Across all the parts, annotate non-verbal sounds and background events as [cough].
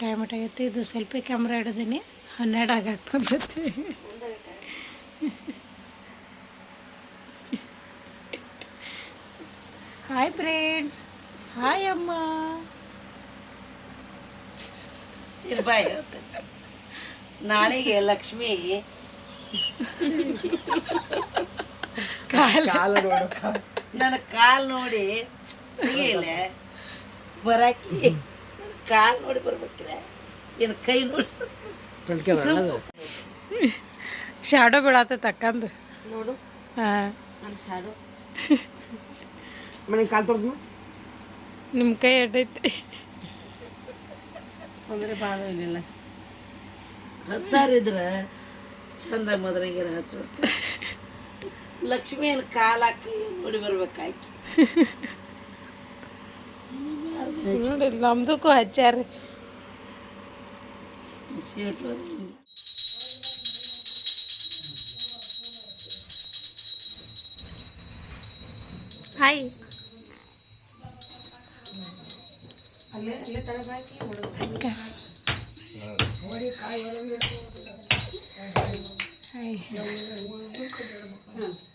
Time ಆಗೈತಿ ಇದು selfie camera ಹಿಡಿದೀನಿ ಹನ್ನೆರಡು ಆಗಕ್ಕೆ ಬಂದೈತಿ. ಹಾಯ್ ಫ್ರೆಂಡ್ಸ್ ಹಾಯ್ ಅಮ್ಮ. ಇರ್ಬಾಯ್ ನಾಳೆಗೆ ಲಕ್ಷ್ಮಿ. ಕಾಲ. ನನ್ನ ಕಾಲ್ ನೋಡಿ ಬರಾಕಿ ಕಾಲ್ ನೋಡಿ ಬರ್ಬೇಕಿಲ್ಲ ಏನು ಕೈ ನೋಡಿ. ಶಾಡೋ ಬೀಳತ್ತೆ ತಕ್ಕಂದು ನೋಡು. ಹಾಂ. ಶಾಡೋ ಮನೆ ಕಾಲು ತೋರಿಸ್ಮ ನಿಮ್ಮ ಕೈ ಎಡ್ಡೈತಿ. ತೊಂದರೆ ಭಾಳ ಇಲ್ಲ ಹಚ್ಚಾರು ಇದ್ರೆ ಚಂದ ಮದ್ರಂಗಿರ ಹಚ್ಬೇಕು. ಏನು ಕಾಲ ಹಾಕಿ ನೋಡಿ ಬರ್ಬೇಕಾಕಿ ನೋಡಿ ನಮ್ದಕ್ಕೂ ಹಚ್ಚಾರಿ ಸೀಟ್ ಹಾಯ್ ಹಾಯ್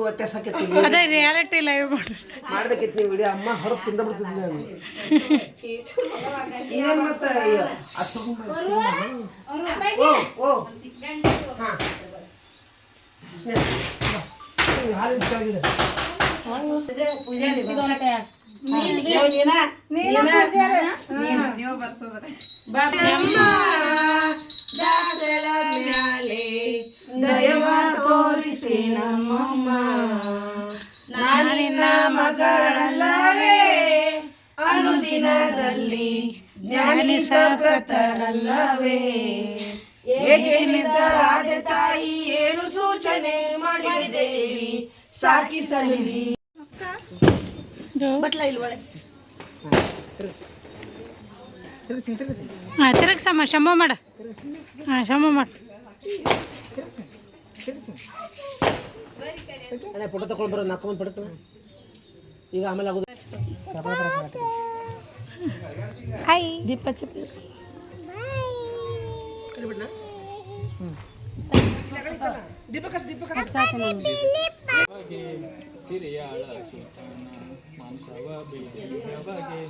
ವ್ಯತ್ಯಾಸ ಆಕೈತಿ. ಅದೇ ರಿಯಾಲಿಟಿ ಲೈವ್ ಮಾಡಿ ಮಾಡ್ಬೇಕಿತ್ತು ನೀವು ವಿಡಿಯೋ ಅಮ್ಮ ಹೊರಗೆ ತಿಂದ ಬಿಡ್ತಿದ್ದೆ ನಾನು. [laughs] ಏನ್ ಮತ್ತೆ. ಓ ಓ. ಹಾಲು ಇಷ್ಟ ಆಗಿದೆ. ದಯವ ತೋರಿಸಿ ನಮ್ಮಮ್ಮ. ನಾನಿನ್ನ ಮಗಳಲ್ಲವೇ. ಅನುದಿನದಲ್ಲಿ ಜ್ಞಾನಿಸಪ್ರತನಲ್ಲವೇ ಹೇಗೆ ನಿರ್ಧಾರಾದ ತಾಯಿ, ಏನು ಸೂಚನೆ ಮಾಡಿದೆ ದೇವಿ ಸಾಕಿಸಲಿ ಹಾಂ ಶಮ ಮಾಡ. ಹಾಂ ಶಮ್ಮ ಮಾಡ. ಅಣ್ಣ ಫೋಟೋ ತಗೊಂಡು ಬರೋದು ನಾಲ್ಕು ಮಂದಿ ಪಡ್ತಾನೆ ಈಗ ಆಮೇಲೆ ಆಗೋದು ಹಾಯ್ ದೀಪ ಚಪ್ಪಲಿ ದೀಪಕ್ ಹಚ್ಚು, ದೀಪಕ್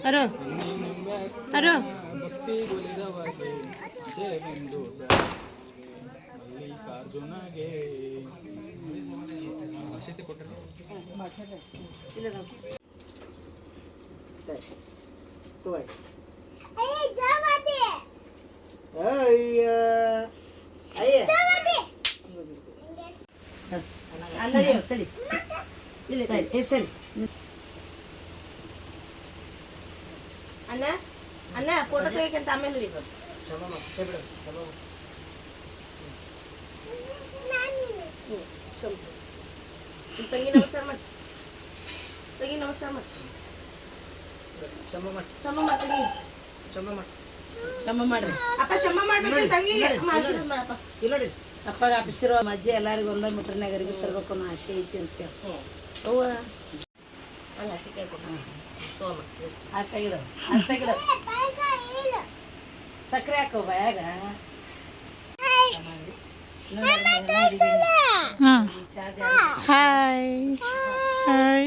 ಅರೋ ಅರೋ ಅಯ್ಯ ಅಯ್ಯ ಅಂದರೆ ತಡಿ ಇಲ್ಲಿ ತಡಿ ಏ ಸರಿ ಅಣ್ಣ ಅಣ್ಣ ಫೋಟೋ ತೆಗಿಯಕ್ಕಂತ ಆಮೇಲೆ ಹಿಡಿಬೇಕು ಚಲೋ ಮಾಡು, ಕೈ ಬಿಡು, ಚಲೋ ಮಾಡು. ತಂಗಿ ನಮಸ್ಕಾರ ಮಾಡಿ. ತಂಗಿ ನಮಸ್ಕಾರ ಮಾಡಿ. ಚಲೋ ಮಾಡಿ. ಶಮ ಮಾಡಿ ತಂಗಿ. ಮಾಡಿ. ಶಮ ಮಾಡ್ರಿ. ಅಪ್ಪ ಶಮ ಮಾಡ್ಬೇಕು ತಂಗಿಗೆ ಆಶೀರ್ವಾದ ಮಾಡಪ್ಪ. ಇಲ್ಲ ಅಪ್ಪಗ ಹಬ್ಸಿರೋ ಅಜ್ಜಿ ಎಲ್ಲರಿಗೂ ಒಂದೇ ಮೀಟರ್ನಾಗ ಅರಿವಿ ತರ್ಬೇಕು ಅನ್ನೋ ಆಸೆ ಐತಿ ಅಂತ ಅವ್ವ. ಸಕ್ಕರೆ ಹಾಕೋ ಬ್ಯಾಗ. Hai. Hai.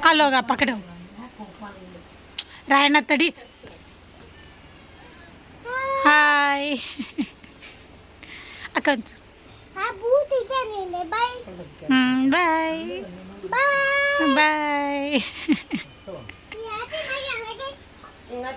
Halo, gak pakai dong. Raina tadi. Hai. Akan. Abu di sini le, bye. Hmm, bye. Bye. Bye. Ingat.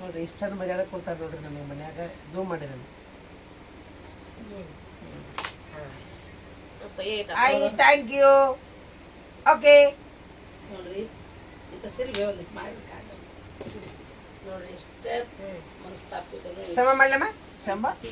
ನೋಡ್ರಿ ಇಷ್ಟು ಚಂದ ಮರ್ಯಾದೆ ಕೊಡ್ತಾರೆ ನೋಡ್ರಿ ನಮಗೆ ಮನ್ಯಾಗ ಜೂಮ್ ಮಾಡಿದೆ ಐ ಥ್ಯಾಂಕ್ ಯು ಓಕೆ ನೋಡ್ರಿ ಇಂಥ ಸಿರಿ ಒಂದಿಟ್ಟು ಮಾಡ್ಬೇಕಾಗಲ್ಲ ನೋಡ್ರಿ ಎಷ್ಟೇ ಮನಸ್ತಾಪಿದ್ರು ಶ್ರಮ ಮಾಡ್ಲಮ್ಮ ಶ್ರಮ ಮಾತ್ರ